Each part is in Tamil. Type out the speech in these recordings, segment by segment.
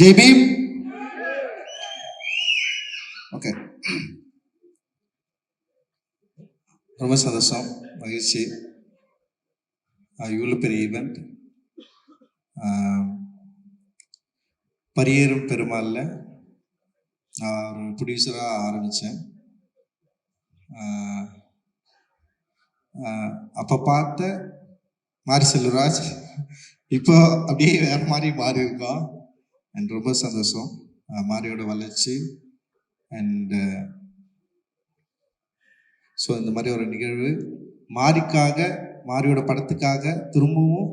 ஜெய் பீம் ஓகே ரொம்ப சந்தோஷம் மகிழ்ச்சி. இவ்வளோ பெரிய ஈவெண்ட் பரியேறும் பெருமாளில் நான் ஒரு ப்ரொடியூசராக ஆரம்பித்தேன் அப்போ பார்த்த மாரி செல்வராஜ் இப்போ அப்படியே வேறு மாதிரி மாறி இருக்கோம் அண்ட் ரொம்ப சந்தோஷம். மாரியோட வளர்ச்சி அண்ட் ஸோ இந்த மாதிரி ஒரு நிகழ்வு. மாரிக்காக மாரியோட படத்துக்காக திரும்பவும்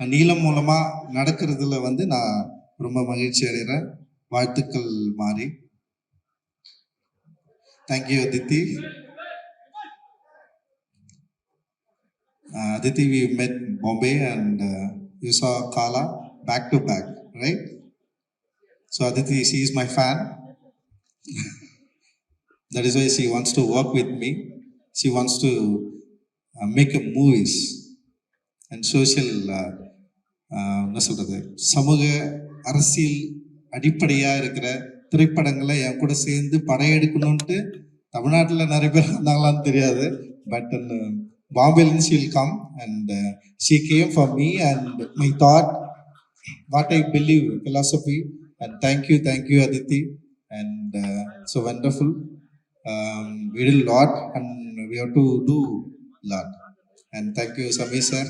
நீளம் மூலமாக நடக்கிறதுல வந்து நான் ரொம்ப மகிழ்ச்சி அடைகிறேன். வாழ்த்துக்கள் மாறி தேங்க்யூ அதித்தி அதித்தி வி மெட் Bombay and you saw Kaala back to back right? So Aditi, she is my fan. that is why she wants to work with me. She wants to uh, make a movies and social uh, uh, என்ன சொல்றது சமூக அரசியல் அடிப்படையாக இருக்கிற திரைப்படங்களை என் கூட சேர்ந்து படம் எடுக்கணும்ட்டு தமிழ்நாட்டில் நிறைய பேர் வந்தாங்களான்னு தெரியாது but பாம்பேலேருந்து she'll come and she came for me and my thought what I believe philosophy and thank you thank you aditi. And uh, so wonderful. Um, we did a lot and we have to do lot. And thank you Sami sir.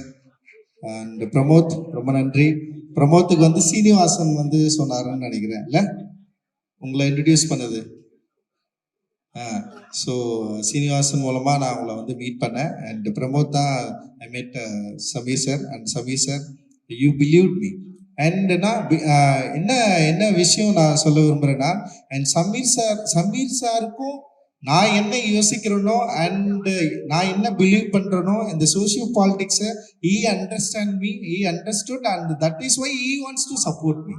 And Pramod ரொம்ப நன்றி. பிரமோத்துக்கு வந்து சீனிவாசன் வந்து சொன்னாருன்னு நினைக்கிறேன் இல்ல? உங்களை இன்ட்ரடியூஸ் பண்ணது. ஸோ சீனிவாசன் மூலமாக நான் உங்களை வந்து மீட் பண்ணேன். அண்ட் பிரமோத் தான் I meet Sameer sir and Sameer sir you believe me and நான் என்ன என்ன விஷயம் நான் சொல்ல விரும்புகிறேன்னா அண்ட் சமீர் சார் சமீர் சாருக்கும் நான் என்ன யோசிக்கிறேனோ அண்ட் நான் என்ன பிலீவ் பண்ணுறனோ இந்த socio பாலிடிக்ஸை he understand me he understood and that is why he wants to support me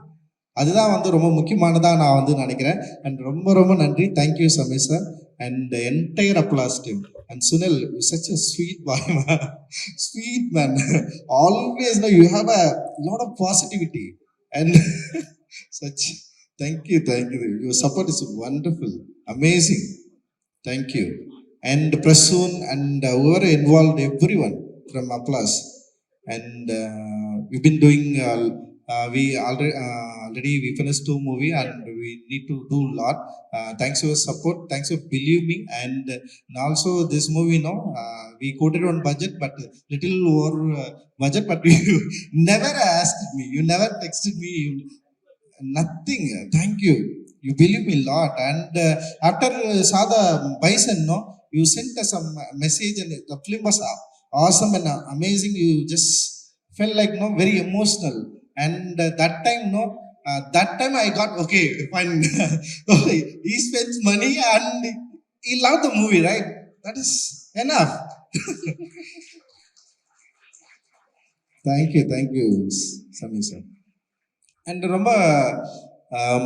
அதுதான் வந்து ரொம்ப முக்கியமானதாக நான் வந்து நினைக்கிறேன். அண்ட் ரொம்ப ரொம்ப நன்றி. Thank you Sameer sir. And entire applause team And Sunil is such a sweet boy, sweet man. Always, now you have a lot of positivity and such. Thank you, thank you. Your support is wonderful, amazing. Thank you. And Prasoon and uh, whoever involved, everyone from Applause. And uh, we've been doing uh, uh, we already uh, already we finished two movie and we need to do a lot. Uh, thanks for your support. Thanks for believing and, and also this movie no uh, we quoted on budget but little over uh, budget but you never asked me. You never texted me. You, nothing. Thank you. You believe me a lot. And uh, after uh, saw the bison no you sent us some message and the film was awesome and amazing. You just felt like no very emotional and uh, that time no uh, that time i got okay fine he spends money and he loved the movie right that is enough thank you thank you samir sir and ரொம்ப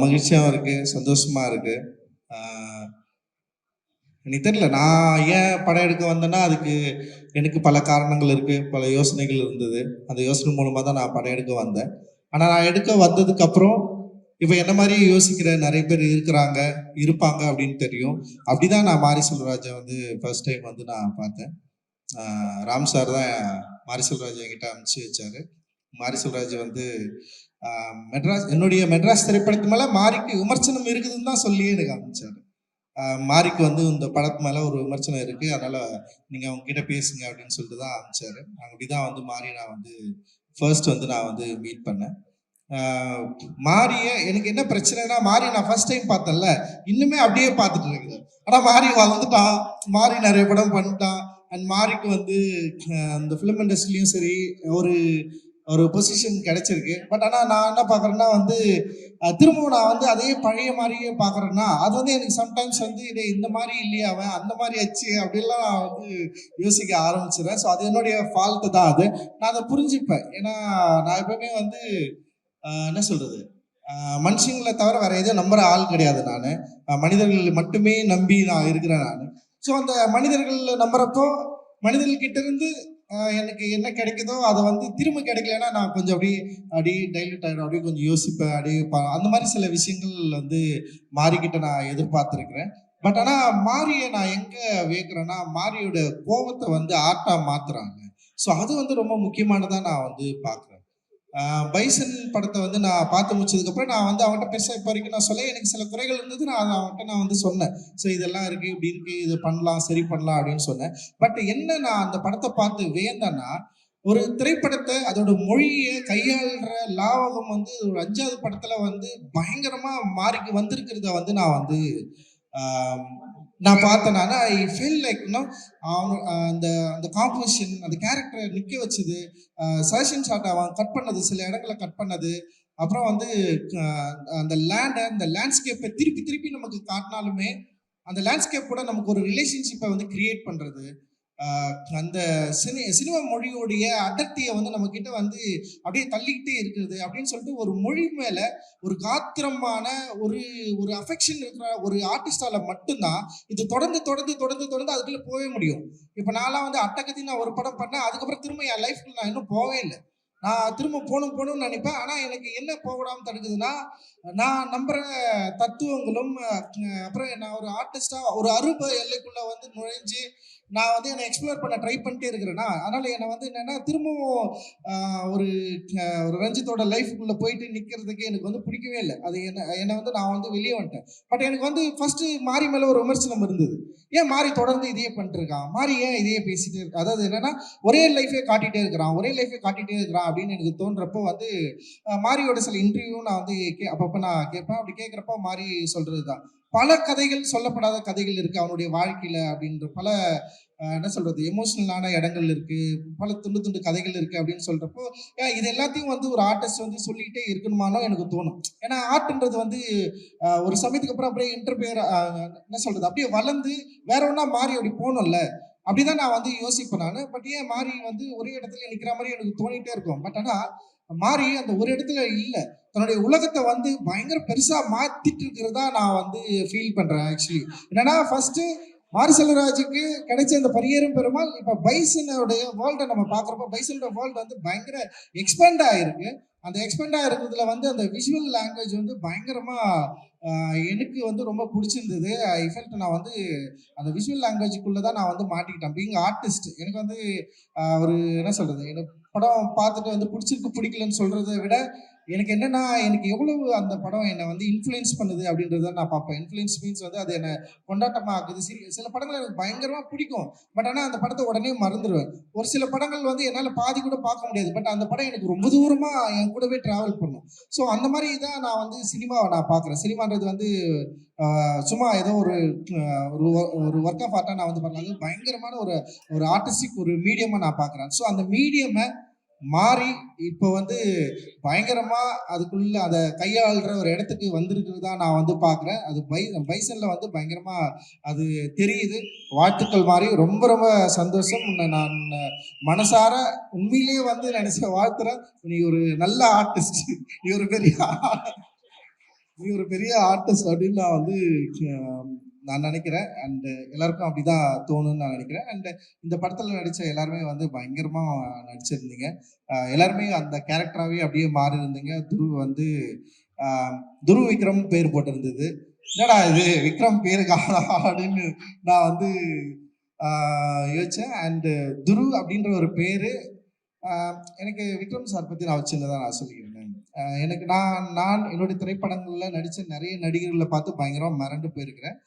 மகிழ்ச்சியாகவும் இருக்கு சந்தோஷமா இருக்கு ஆஹ் எனக்கு தெரியல நான் ஏன் படம் எடுக்க வந்தேன்னா அதுக்கு எனக்கு பல காரணங்கள் இருக்குது பல யோசனைகள் இருந்தது. அந்த யோசனை மூலமாக தான் நான் படம் எடுக்க வந்தேன். ஆனால் நான் எடுக்க வந்ததுக்கப்புறம் இப்போ என்ன மாதிரி யோசிக்கிற? நிறைய பேர் இருக்கிறாங்க இருப்பாங்க அப்படின்னு தெரியும். அப்படிதான் நான் மாரி செல்வராஜை வந்து ஃபர்ஸ்ட் டைம் வந்து நான் பார்த்தேன். ராம் சார் தான் மாரி செல்வராஜ் என்கிட்ட அனுப்பிச்சு வச்சாரு. மாரி செல்வராஜ் வந்து மெட்ராஸ் என்னுடைய மெட்ராஸ் திரைப்படத்து மேலே மாரிக்கு விமர்சனம் இருக்குதுன்னு தான் சொல்லி எனக்கு அனுப்பிச்சாரு மாரிக்கு வந்து இந்த படத்து மேல ஒரு விமர்சனம் இருக்கு. அதனால நீங்க அவங்க கிட்ட பேசுங்க அப்படின்னு சொல்லிட்டு தான் அனுப்பிச்சாரு. அப்படிதான் வந்து மாரி நான் வந்து ஃபர்ஸ்ட் வந்து நான் வந்து மீட் பண்ணேன். மாரிய எனக்கு என்ன பிரச்சனைனா மாரி நான் ஃபர்ஸ்ட் டைம் பார்த்தேன்ல. இன்னுமே அப்படியே பார்த்துட்டு இருக்குது ஆனா மாரி வளர்ந்துட்டான் மாரி நிறைய படம் பண்ணிட்டான். அண்ட் மாரிக்கு வந்து அந்த ஃபிலிம் இண்டஸ்ட்ரிலையும் சரி ஒரு ஒரு பொசிஷன் கிடைச்சிருக்கு. பட் ஆனால் நான் என்ன பார்க்குறேன்னா வந்து திரும்பவும் நான் வந்து அதே பழைய மாதிரியே பார்க்குறேன்னா அது வந்து எனக்கு சம்டைம்ஸ் வந்து இது இந்த மாதிரி இல்லையே அவன் அந்த மாதிரி ஆச்சு அப்படிலாம் நான் வந்து யோசிக்க ஆரம்பிச்சிடுறேன் ஸோ அது என்னுடைய ஃபால்ட்டு தான் அது. நான் அதை புரிஞ்சுப்பேன். ஏன்னா நான் எப்பவுமே வந்து என்ன சொல்கிறது மனுஷங்களை தவிர வேற எதுவும் நம்புற ஆள் கிடையாது நான். மனிதர்கள் மட்டுமே நம்பி நான் இருக்கிறேன் நான். ஸோ அந்த மனிதர்கள் நம்புறப்போ மனிதர்கள் இருந்து எனக்கு என்ன கிடைக்குதோ அதை வந்து திரும்ப கிடைக்கலன்னா நான் கொஞ்சம் அப்படியே அப்படியே டைலட் ஆகிடும் அப்படியே கொஞ்சம் யோசிப்பேன் அப்படியே பா- அந்த மாதிரி சில விஷயங்கள் வந்து மாறிக்கிட்ட நான் எதிர்பார்த்துருக்கிறேன். பட் ஆனால் மாரியை நான் எங்கே வேக்கிறேன்னா மாரியோட கோபத்தை வந்து ஆர்ட்டாக மாற்றுறாங்க ஸோ அது வந்து ரொம்ப முக்கியமானதாக நான் வந்து பார்க்குறேன் பைசன் படத்தை வந்து நான் பார்த்து முடிச்சதுக்கப்புறம் நான் வந்து அவன்கிட்ட பேச இப்போ வரைக்கும் நான் சொல்ல எனக்கு சில குறைகள் இருந்தது. நான் அதை அவன்கிட்ட நான் வந்து சொன்னேன். ஸோ இதெல்லாம் இருக்குது இப்படி இருக்குது இது பண்ணலாம் சரி பண்ணலாம் அப்படின்னு சொன்னேன். பட் என்ன நான் அந்த படத்தை பார்த்து வியந்தேன்னா ஒரு திரைப்படத்தை அதோட மொழியை கையாளுற லாவகம் வந்து ஒரு அஞ்சாவது படத்துல வந்து பயங்கரமா மாறி வந்திருக்கிறத வந்து நான் வந்து நான் பார்த்தேன் ஐ ஃபீல் லைக் இன்னும் அந்த அந்த காம்போசிஷன் அந்த கேரக்டரை நிற்க வச்சது சஜஷன் ஷாட் அவன் கட் பண்ணது சில இடங்களை கட் பண்ணது அப்புறம் வந்து அந்த லேண்டை அந்த லேண்ட்ஸ்கேப்பை திருப்பி திருப்பி நமக்கு காட்டினாலுமே அந்த லேண்ட்ஸ்கேப் கூட நமக்கு ஒரு ரிலேஷன்ஷிப்பை வந்து கிரியேட் பண்ணுறது அந்த சினி சினிமா மொழியோடைய அடர்த்தியை வந்து நம்ம கிட்ட வந்து அப்படியே தள்ளிக்கிட்டே இருக்கிறது அப்படின்னு சொல்லிட்டு ஒரு மொழி மேல ஒரு காத்திரமான ஒரு ஒரு அஃபெக்ஷன் இருக்கிற ஒரு ஆர்டிஸ்டால மட்டும்தான் இது தொடர்ந்து தொடர்ந்து தொடர்ந்து தொடர்ந்து அதுக்குள்ள போகவே முடியும். இப்போ நான்லாம் வந்து அட்டகத்தி நான் ஒரு படம் பண்ணேன் அதுக்கப்புறம் திரும்ப என் லைஃப்ல நான் இன்னும் போகவே இல்லை. நான் திரும்ப போகணும் போகணும்னு நினைப்பேன். ஆனால் எனக்கு என்ன போகடாம தடுக்குதுன்னா நான் நம்புற தத்துவங்களும் அப்புறம் நான் ஒரு ஆர்டிஸ்டாக ஒரு அருப எல்லைக்குள்ள வந்து நுழைஞ்சு நான் வந்து என்னை எக்ஸ்ப்ளோர் பண்ண ட்ரை பண்ணிட்டே இருக்கிறேன்னா அதனால் என்னை வந்து என்னென்னா திரும்பவும் ஒரு ஒரு ரஞ்சித்தோட லைஃபுக்குள்ளே போயிட்டு நிற்கிறதுக்கு எனக்கு வந்து பிடிக்கவே இல்லை. அது என்ன என்னை வந்து நான் வந்து வெளியே வந்துட்டேன். பட் எனக்கு வந்து ஃபஸ்ட்டு மாறி மேலே ஒரு விமர்சனம் இருந்தது. ஏன் மாறி தொடர்ந்து இதையே பண்ணிட்டு இருக்கான்? மாறி ஏன் இதையே பேசிகிட்டே இருக்கா அதாவது என்னென்னா ஒரே லைஃபே காட்டிகிட்டே இருக்கிறான். ஒரே லைஃபே காட்டிகிட்டே இருக்கிறான் அப்படின்னு எனக்கு தோன்றப்போ வந்து மாரியோட சில இன்டர்வியூ நான் வந்து கே அப்பப்போ நான் கேட்பேன். அப்படி கேட்குறப்போ மாறி சொல்றது தான் பல கதைகள் சொல்லப்படாத கதைகள் இருக்கு அவனுடைய வாழ்க்கையில அப்படின்ற பல என்ன சொல்றது எமோஷனலான இடங்கள் இருக்கு. பல துண்டு துண்டு கதைகள் இருக்கு அப்படின்னு சொல்றப்போ இது எல்லாத்தையும் வந்து ஒரு ஆர்டிஸ்ட் வந்து சொல்லிக்கிட்டே இருக்கணுமானோ எனக்கு தோணும். ஏன்னா ஆர்ட்ன்றது வந்து ஒரு சமயத்துக்கு அப்புறம் அப்படியே இன்டர்பியர் என்ன சொல்றது அப்படியே வளர்ந்து வேற ஒன்றா மாறி அப்படி போகணும்ல அப்படிதான் நான் வந்து யோசிப்பேன் நான். பட் ஏன் மாறி வந்து ஒரே இடத்துல நிற்கிற மாதிரி எனக்கு தோணிட்டே இருக்கும். பட் ஆனால் மாறி அந்த ஒரு இடத்துல இல்லை. தன்னுடைய உலகத்தை வந்து பயங்கர பெருசாக மாத்திட்டு இருக்கிறதா நான் வந்து ஃபீல் பண்ணுறேன் ஆக்சுவலி என்னன்னா ஃபர்ஸ்ட் மாரி செல்வராஜுக்கு கிடைச்ச அந்த பரியேறும் பெருமாள் இப்போ பைசனுடைய வேர்ல்டை நம்ம பார்க்குறப்ப பைசனோட வேர்ல்டு வந்து பயங்கர எக்ஸ்பேண்ட் ஆகிருக்கு அந்த எக்ஸ்பெண்ட் ஆயிருக்கிறதுல வந்து அந்த விஷுவல் லாங்குவேஜ் வந்து பயங்கரமாக எனக்கு வந்து ரொம்ப பிடிச்சிருந்தது. ஐ ஃபெல்ட் நான் வந்து அந்த விஷுவல் லாங்குவேஜுக்குள்ளே தான் நான் வந்து மாட்டிக்கிட்டேன். பீங் ஆர்டிஸ்ட் எனக்கு வந்து ஒரு என்ன சொல்கிறது எனக்கு படம் பார்த்துட்டு வந்து பிடிச்சிருக்கு பிடிக்கலன்னு சொல்கிறத விட எனக்கு என்னென்னா எனக்கு எவ்வளவு அந்த படம் என்னை வந்து இன்ஃப்ளூயன்ஸ் பண்ணுது அப்படின்றத நான் பார்ப்பேன். இன்ஃப்ளூயன்ஸ் மீன்ஸ் வந்து அது என்னை கொண்டாட்டமாக ஆக்குது. சரி சில படங்கள் எனக்கு பயங்கரமாக பிடிக்கும். பட் ஆனால் அந்த படத்தை உடனே மறந்துடுவேன் ஒரு சில படங்கள் வந்து என்னால் பாதி கூட பார்க்க முடியாது. பட் அந்த படம் எனக்கு ரொம்ப தூரமாக என் கூடவே ட்ராவல் பண்ணும். ஸோ அந்த மாதிரி தான் நான் வந்து சினிமாவை நான் பார்க்குறேன். சினிமான்றது வந்து சும்மா ஏதோ ஒரு ஒரு ஒரு ஒர்க் ஆஃப் ஆர்ட்டாக நான் வந்து பார்க்கல பயங்கரமான ஒரு ஒரு ஆர்டிஸ்டிக் ஒரு மீடியமாக நான் பார்க்குறேன். ஸோ அந்த மீடியமை மாறி இப்போ வந்து பயங்கரமாக அதுக்குள்ளே அதை கையாளுற ஒரு இடத்துக்கு வந்திருக்கிறதா நான் வந்து பார்க்குறேன். அது பை பைசனில் வந்து பயங்கரமாக அது தெரியுது. வாழ்த்துக்கள் மாதிரி ரொம்ப ரொம்ப சந்தோஷம். உன்னை நான் மனசார உண்மையிலேயே வந்து நினச்ச வாழ்த்துறேன். நீ ஒரு நல்ல ஆர்டிஸ்ட் நீ ஒரு பெரிய நீ ஒரு பெரிய ஆர்டிஸ்ட் அப்படின்னு நான் வந்து நான் நினைக்கிறேன். அண்டு எல்லாருக்கும் அப்படிதான் தோணும்னு நான் நினைக்கிறேன். அண்டு இந்த படத்தில் நடித்த எல்லாருமே வந்து பயங்கரமாக நடிச்சிருந்தீங்க. எல்லாருமே அந்த கேரக்டராகவே அப்படியே மாறி இருந்தீங்க துருவ் வந்து துரு துருவ் விக்ரம் பேர் போட்டிருந்தது. என்னடா இது? விக்ரம் பேரு காணா அப்படின்னு நான் வந்து யோசித்தேன் அண்டு துரு அப்படின்ற ஒரு பேர் எனக்கு விக்ரம் சார் பற்றி நான் வச்சுருந்ததான் நான் சொல்லிக்கிறேன். எனக்கு நான் நான் என்னுடைய திரைப்படங்களில் நடித்த நிறைய நடிகர்களை பார்த்து பயங்கரமாக மிரண்டு போயிருக்கிறேன்.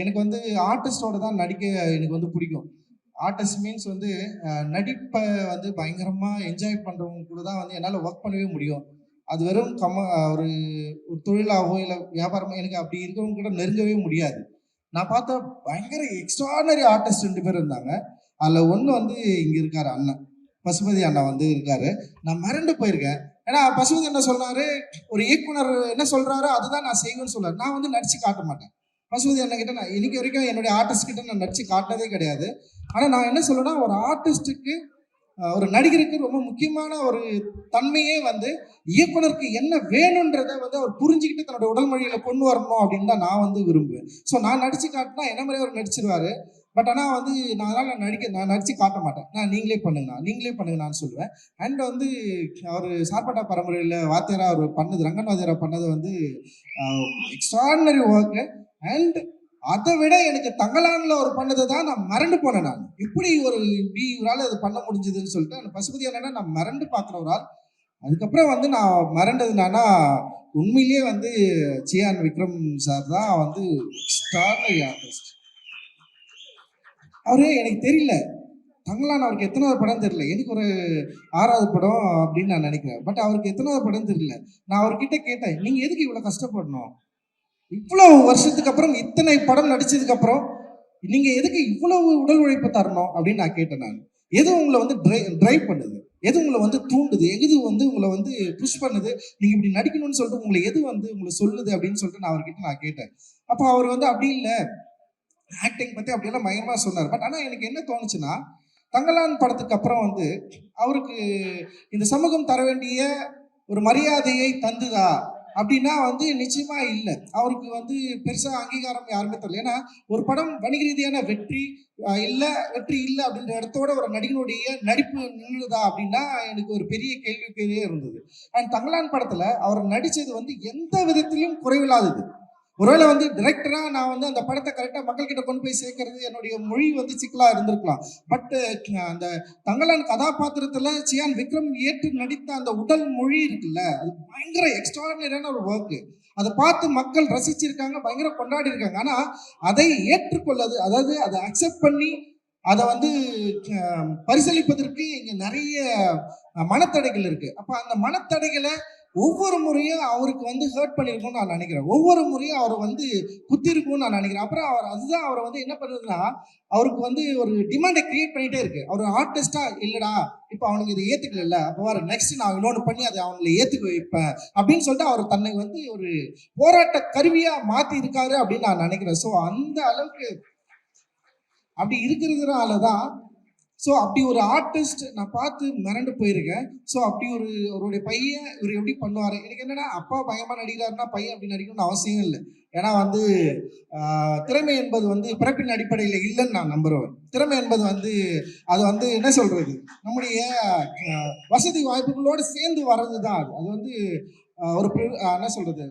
எனக்கு வந்து ஆர்டிஸ்டோட தான் நடிக்க எனக்கு வந்து பிடிக்கும். ஆர்டிஸ்ட் மீன்ஸ் வந்து நடிப்பை வந்து பயங்கரமாக என்ஜாய் பண்ணுறவங்க கூட தான் வந்து என்னால் ஒர்க் பண்ணவே முடியும். அது வெறும் கம ஒரு ஒரு தொழிலாகவோ இல்லை வியாபாரமோ எனக்கு அப்படி இருக்கிறவங்க கூட நெருங்கவே முடியாது. நான் பார்த்த பயங்கர எக்ஸ்ட்ரானரி ஆர்டிஸ்ட் ரெண்டு பேர் இருந்தாங்க. அதில் ஒன்று வந்து இங்கே இருக்கார் அண்ணன். பசுபதி அண்ணா வந்து இருக்காரு. நான் மிரண்டு போயிருக்கேன். ஏன்னா பசுபதி என்ன சொல்றாரு? ஒரு இயக்குனர் என்ன சொல்றாரோ அதுதான் நான் செய்வேன்னு சொல்றாரு. நான் வந்து நடிச்சு காட்ட மாட்டேன். பசுபதி என்ன கிட்ட நான் இன்னைக்கு வரைக்கும் என்னுடைய ஆர்டிஸ்ட் கிட்ட நான் நடிச்சு காட்டினதே கிடையாது. ஆனால் நான் என்ன சொல்லுன்னா ஒரு ஆர்டிஸ்டுக்கு ஒரு நடிகருக்கு ரொம்ப முக்கியமான ஒரு தன்மையே வந்து இயக்குனருக்கு என்ன வேணுன்றதை வந்து அவர் புரிஞ்சுக்கிட்டு தன்னோட உடல் மொழியில கொண்டு வரணும் அப்படின்னு தான் நான் வந்து விரும்புவேன். ஸோ நான் நடிச்சு காட்டினா என்ன மாதிரி அவர் நடிச்சிருவாரு? பட் ஆனால் வந்து நான் அதனால் நடிக்க நான் நடித்து காட்ட மாட்டேன். நான் நீங்களே பண்ணுங்கண்ணா நீங்களே பண்ணுங்கண்ணான்னு சொல்லுவேன். அண்ட் வந்து அவர் சார்பட்டா பரம்பரையில் வாத்தியாரா அவர் பண்ணது ரங்கன் வாத்தியாரா பண்ணது வந்து எக்ஸ்ட்ராடினரி ஒர்க்கு அண்ட் அதை விட எனக்கு தங்கலான்ல ஒரு பண்ணதை தான் நான் மறந்து போனேன் நான். எப்படி ஒரு பி இவரால் அது பண்ண முடிஞ்சதுன்னு சொல்லிட்டு அந்த பசுபதி அண்ணனா நான் மறந்து பார்க்குற ஒரு ஆள் அதுக்கப்புறம் வந்து நான் மறந்தது என்னன்னா உண்மையிலேயே வந்து சியான் விக்ரம் சார் தான் வந்து எக்ஸ்ட்ராடனரி ஆர்டிஸ்ட் அவரு எனக்கு தெரியல. தங்கலான் அவருக்கு எத்தனாவது படம் தெரியல. எனக்கு ஒரு ஆறாவது படம் அப்படின்னு நான் நினைக்கிறேன். பட் அவருக்கு எத்தனாவது படம் தெரியல. நான் அவர்கிட்ட கேட்டேன் நீங்கள் எதுக்கு இவ்வளோ கஷ்டப்படணும்? இவ்வளோ வருஷத்துக்கு அப்புறம் இத்தனை படம் நடிச்சதுக்கு அப்புறம் எதுக்கு இவ்வளவு உடல் உழைப்பு தரணும்? அப்படின்னு நான் கேட்டேன் நான். எது உங்களை வந்து ட்ரை ட்ரைவ் பண்ணுது? எது உங்களை வந்து தூண்டுது? எது வந்து உங்களை வந்து புஷ் பண்ணுது? நீங்கள் இப்படி நடிக்கணும்னு சொல்லிட்டு உங்களை எது வந்து உங்களை சொல்லுது அப்படின்னு சொல்லிட்டு நான் அவர்கிட்ட நான் கேட்டேன். அப்போ அவர் வந்து அப்படி இல்லை. ஆக்டிங் பற்றி அப்படியெல்லாம் மயமாக சொன்னார். பட் ஆனால் எனக்கு என்ன தோணுச்சுன்னா தங்கலான் படத்துக்கு அப்புறம் வந்து அவருக்கு இந்த சமூகம் தர வேண்டிய ஒரு மரியாதையை தந்துதா அப்படின்னா வந்து நிச்சயமா இல்லை. அவருக்கு வந்து பெருசா அங்கீகாரம் யாருமே தரல. ஏன்னா ஒரு படம் வணிக ரீதியான வெற்றி இல்லை வெற்றி இல்லை அப்படின்ற இடத்தோட ஒரு நடிகனுடைய நடிப்பு நின்றுதா அப்படின்னா எனக்கு ஒரு பெரிய கேள்விக்குறியே இருந்தது. அண்ட் தங்கலான் படத்துல அவர் நடிச்சது வந்து எந்த விதத்திலும் குறைவில்லாதது. ஒருவேளை வந்து டிரெக்டரா நான் வந்து அந்த படத்தை கரெக்டா மக்கள்கிட்ட கொண்டு போய் சேர்க்கறது என்னுடைய மொழி வந்து சிக்கலா இருந்திருக்கலாம். பட் அந்த தங்கலான் கதாபாத்திரத்துல சியான் விக்ரம் ஏற்று நடித்த அந்த உடல் மொழி இருக்குல்ல அது பயங்கர எக்ஸ்ட்ராடினரியான ஒரு ஒர்க் அதை பார்த்து மக்கள் ரசிச்சிருக்காங்க பயங்கர கொண்டாடி இருக்காங்க ஆனா அதை ஏற்றுக்கொள்ளது அதாவது அதை அக்செப்ட் பண்ணி அதை வந்து பரிசீலிப்பதற்கு இங்க நிறைய மனத்தடைகள் இருக்கு. அப்ப அந்த மனத்தடைகளை ஒவ்வொரு முறையும் அவருக்கு வந்து ஹர்ட் பண்ணியிருக்கும்னு நான் நினைக்கிறேன். ஒவ்வொரு முறையும் அவர் வந்து குத்திருக்கும்னு நான் நினைக்கிறேன். அப்புறம் அவர் அதுதான் அவரை வந்து என்ன பண்ணுறதுன்னா அவருக்கு வந்து ஒரு டிமாண்டை கிரியேட் பண்ணிட்டே இருக்கு. அவர் ஆர்டிஸ்டா இல்லடா இப்போ அவனுக்கு இதை ஏத்துக்கல அப்போ வர நெக்ஸ்ட் நான் இன்னொன்று பண்ணி அதை அவங்களை ஏத்துக்க வைப்பேன். அப்படின்னு சொல்லிட்டு அவர் தன்னை வந்து ஒரு போராட்ட கருவியா மாத்தி இருக்காரு அப்படின்னு நான் நினைக்கிறேன். ஸோ அந்த அளவுக்கு அப்படி இருக்கிறதுனால தான் ஸோ அப்படி ஒரு ஆர்டிஸ்ட் நான் பார்த்து மிரண்டு போயிருக்கேன். ஸோ அப்படி ஒரு அவருடைய பையன் இவர் எப்படி பண்ணுவார்? எனக்கு என்னன்னா அப்பா பயமா நடிக்கிறாருன்னா பையன் அப்படி நடிக்கணும்னு அவசியம் இல்லை. ஏன்னா வந்து திறமை என்பது வந்து பிறப்பின் அடிப்படையில் இல்லைன்னு நான் நம்புறேன் திறமை என்பது வந்து அது வந்து என்ன சொல்றது? நம்முடைய வசதி வாய்ப்புகளோடு சேர்ந்து வர்றது தான் அது. அது வந்து ஒரு என்ன சொல்றது?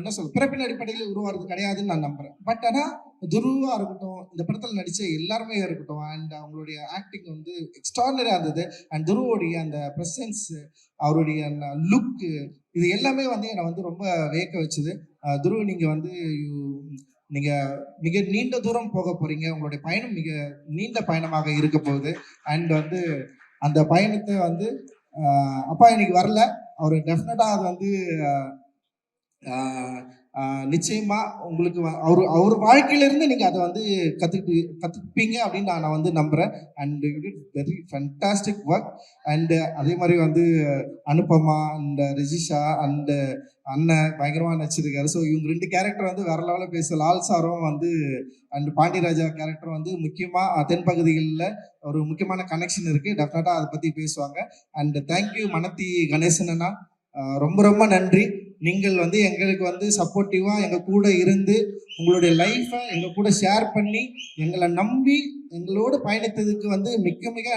என்ன சொல் பிறப்பின் அடிப்படையில் உருவாகிறது கிடையாதுன்னு நான் நம்புறேன். பட் ஆனால் துருவா இருக்கட்டும் இந்த படத்தில் நடிச்ச எல்லாருமே இருக்கட்டும் அண்ட் அவங்களுடைய ஆக்டிங் வந்து எக்ஸ்ட்ரானரியாக இருந்தது. அண்ட் துருவோடைய அந்த ப்ரெசன்ஸ் அவருடைய அந்த லுக்கு இது எல்லாமே வந்து என்னை வந்து ரொம்ப வியக்க வச்சுது. துருவ துருவ் நீங்கள் வந்து நீங்கள் நீங்க மிக நீண்ட தூரம் போக போறீங்க. உங்களுடைய பயணம் மிக நீண்ட பயணமாக இருக்க போகுது. அண்ட் வந்து அந்த பயணத்தை வந்து அப்பா இன்னைக்கு வரல. அவர் டெஃபினட்டா அது வந்து நிச்சயமாக உங்களுக்கு வ- அவர் அவர் வாழ்க்கையில இருந்து அதை வந்து கற்றுக்கு கற்றுப்பீங்க அப்படின்னு நான் நான் வந்து நம்புகிறேன் and very fantastic work and அதே மாதிரி வந்து அனுபமா அண்ட் ரிஜிஷா அண்டு அண்ணன் பயங்கரமாக நடிச்சிருக்காரு. ஸோ இவங்க ரெண்டு கேரக்டர் வந்து வேற லெவலில் பேச லால் சாரும் வந்து அண்ட் பாண்டியராஜா கேரக்டர் வந்து முக்கியமாக தென்பகுதிகளில் ஒரு முக்கியமான கனெக்ஷன் இருக்குது டெஃபினட்டாக அதை பற்றி பேசுவாங்க. And thank you Manathi Ganesan அண்ணா. ரொம்ப ரொம்ப நன்றி. நீங்கள் வந்து எங்களுக்கு வந்து சப்போர்ட்டிவாக எங்கள் கூட இருந்து உங்களுடைய லைஃப்பை எங்கள் கூட ஷேர் பண்ணி எங்களை நம்பி எங்களோடு பயணித்ததுக்கு வந்து மிக மிக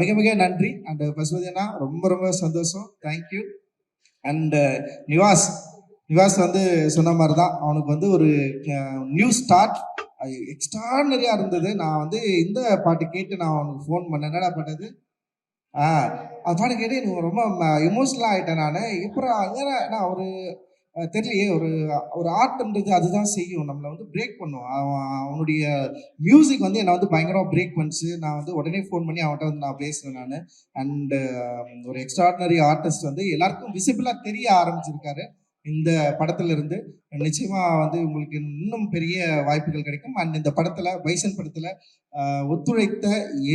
மிக மிக நன்றி. அண்ட் பசுவதினா ரொம்ப ரொம்ப சந்தோஷம். தேங்க்யூ அண்டு நிவாஸ் நிவாஸ் வந்து சொன்ன மாதிரி தான் அவனுக்கு வந்து ஒரு நியூ ஸ்டார்ட் எக்ஸ்ட்ரானரியாக இருந்தது. நான் வந்து இந்த பாட்டு கேட்டு நான் அவனுக்கு ஃபோன் பண்ணேன். என்னடா பாட்டது ஆ கேட்டு எனக்கு ரொம்ப எமோஷனலாக ஆகிட்டேன் நான். இப்போ நான் ஒரு தெரியலையே ஒரு ஒரு ஆர்ட்ன்றது அதுதான் செய்யும். நம்மளை வந்து பிரேக் பண்ணும். அவன் அவனுடைய மியூசிக் வந்து என்னை வந்து பயங்கரமாக பிரேக் பண்ணிச்சு. நான் வந்து உடனே ஃபோன் பண்ணி அவன்கிட்ட வந்து நான் பேசுனேன் நான். அண்டு ஒரு எக்ஸ்ட்ராடினரி ஆர்டிஸ்ட் வந்து எல்லாருக்கும் விசிபிளாக தெரிய ஆரம்பிச்சிருக்காரு. இந்த படத்துல இருந்து நிச்சயமா வந்து உங்களுக்கு இன்னும் பெரிய வாய்ப்புகள் கிடைக்கும். அண்ட் இந்த படத்துல பைசன் படத்துல ஒத்துழைத்த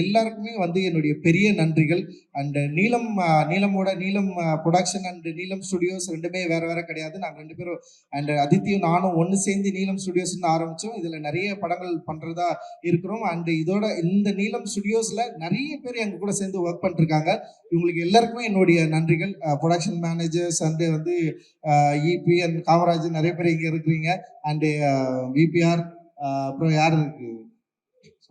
எல்லாருக்குமே வந்து என்னுடைய பெரிய நன்றிகள். அண்ட் நீலம் நீலமோட நீலம் ப்ரொடக்ஷன் அண்ட் நீலம் ஸ்டுடியோஸ் ரெண்டுமே வேற வேற கிடையாது. நாங்கள் ரெண்டு பேரும் அண்ட் அதித்தியும் நானும் ஒன்று சேர்ந்து நீலம் ஸ்டுடியோஸ்னு ஆரம்பித்தோம் இதில் நிறைய படங்கள் பண்ணுறதா இருக்கிறோம். அண்ட் இதோட இந்த நீலம் ஸ்டுடியோஸில் நிறைய பேர் எங்கள் கூட சேர்ந்து ஒர்க் பண்ணிருக்காங்க. இவங்களுக்கு எல்லாருக்குமே என்னுடைய நன்றிகள். ப்ரொடக்ஷன் மேனேஜர்ஸ் அண்டு வந்து uh, இபி அண்ட் காமராஜ் நிறைய பேர் இங்கே இருக்கிறீங்க. அண்டு விபிஆர் uh, uh, அப்புறம் யார் இருக்குது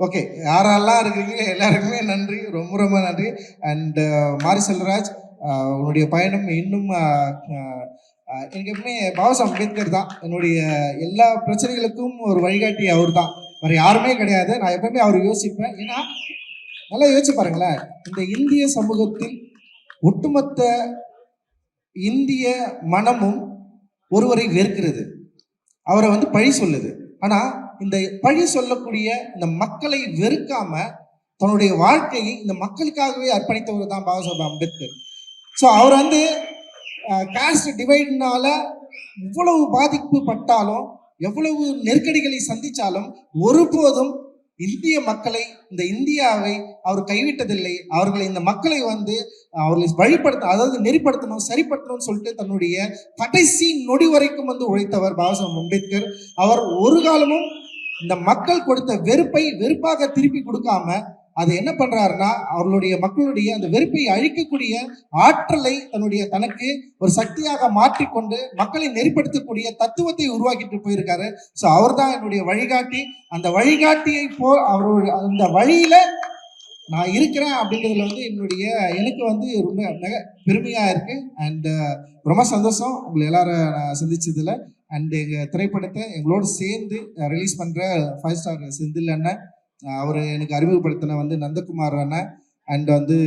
ஓகே யாரெல்லாம் இருக்கிறீங்க எல்லாருக்குமே நன்றி. ரொம்ப ரொம்ப நன்றி. அண்டு uh, மாரி செல்வராஜ் uh, உன்னுடைய பயணம் இன்னும் uh, எனக்கு எப்பவுமே பாபாசாஹ் அம்பேத்கர் தான். என்னுடைய எல்லா பிரச்சனைகளுக்கும் ஒரு வழிகாட்டி அவர் தான். வேறு யாருமே கிடையாது. நான் எப்பவுமே அவர் யோசிப்பேன். ஏன்னா நல்லா யோசிச்சு பாருங்களேன். இந்த இந்திய சமூகத்தில் ஒட்டுமொத்த இந்திய மனமும் ஒருவரை வெறுக்கிறது. அவரை வந்து பழி சொல்லுது. ஆனால் இந்த பழி சொல்லக்கூடிய இந்த மக்களை வெறுக்காம தன்னுடைய வாழ்க்கையை இந்த மக்களுக்காகவே அர்ப்பணித்தவர் தான் பாபா அம்பேத்கர். ஸோ அவர் வந்து காஸ்ட் டிவைட்னால இவ்வளவு பாதிப்பு பட்டாலும் எவ்வளவு நெருக்கடிகளை சந்திச்சாலும் ஒருபோதும் இந்திய மக்களை இந்த இந்தியாவை அவர் கைவிட்டதில்லை. அவர்களை இந்த மக்களை வந்து அவர்களை வழிபடுத்த அதாவது நெறிப்படுத்தணும் சரிப்படுத்தணும்னு சொல்லிட்டு தன்னுடைய கடைசி நொடி வரைக்கும் வந்து உழைத்தவர் பாபாசாஹப் அம்பேத்கர். அவர் ஒரு காலமும் இந்த மக்கள் கொடுத்த வெறுப்பை வெறுப்பாக திருப்பி கொடுக்காம அதை என்ன பண்றாருன்னா அவர்களுடைய மக்களுடைய அந்த வெறுப்பை அழிக்கக்கூடிய ஆற்றலை தன்னுடைய தனக்கு ஒரு சக்தியாக மாற்றிக்கொண்டு மக்களை நெறிப்படுத்தக்கூடிய தத்துவத்தை உருவாக்கிட்டு போயிருக்காரு. ஸோ அவர் தான் என்னுடைய வழிகாட்டி. அந்த வழிகாட்டியை போ அவருடைய அந்த வழியில நான் இருக்கிறேன் அப்படிங்கிறதுல வந்து என்னுடைய எனக்கு வந்து ரொம்ப மிக பெருமையா இருக்கு. அண்ட் ரொம்ப சந்தோஷம். உங்களை எல்லாரும் நான் சந்திச்சதுல. அண்ட் எங்கள் திரைப்படத்தை எங்களோட சேர்ந்து ரிலீஸ் பண்ணுற ஃபைவ் ஸ்டார் செந்தில் அண்ணன் அவர் எனக்கு அறிமுகப்படுத்தின வந்து நந்தகுமார் அண்ணன் அண்ட் வந்து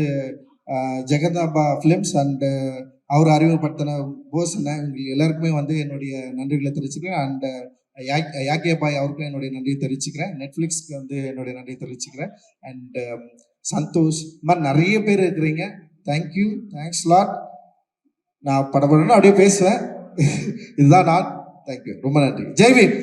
ஜெகதாபா ஃபிலிம்ஸ் அண்டு அவர் அறிமுகப்படுத்தின போஸ் அண்ணன். இவங்க எல்லாருக்குமே வந்து என்னுடைய நன்றிகளை தெரிவிச்சுக்கிறேன். அண்டு யாக்கிய பாய் அவருக்கும் என்னுடைய நன்றியை தெரிவிச்சுக்கிறேன். நெட்ஃப்ளிக்ஸ்க்கு வந்து என்னுடைய நன்றியை தெரிவிச்சுக்கிறேன். அண்ட் சந்தோஷ் இந்த மாதிரி நிறைய பேர் இருக்கிறீங்க. தேங்க்யூ தேங்க்ஸ் லாட் நான் படப்படணும் அப்படியே பேசுவேன். இதுதான் நான். தேங்க்யூ ரொம்ப நன்றி. ஜெய்வீன்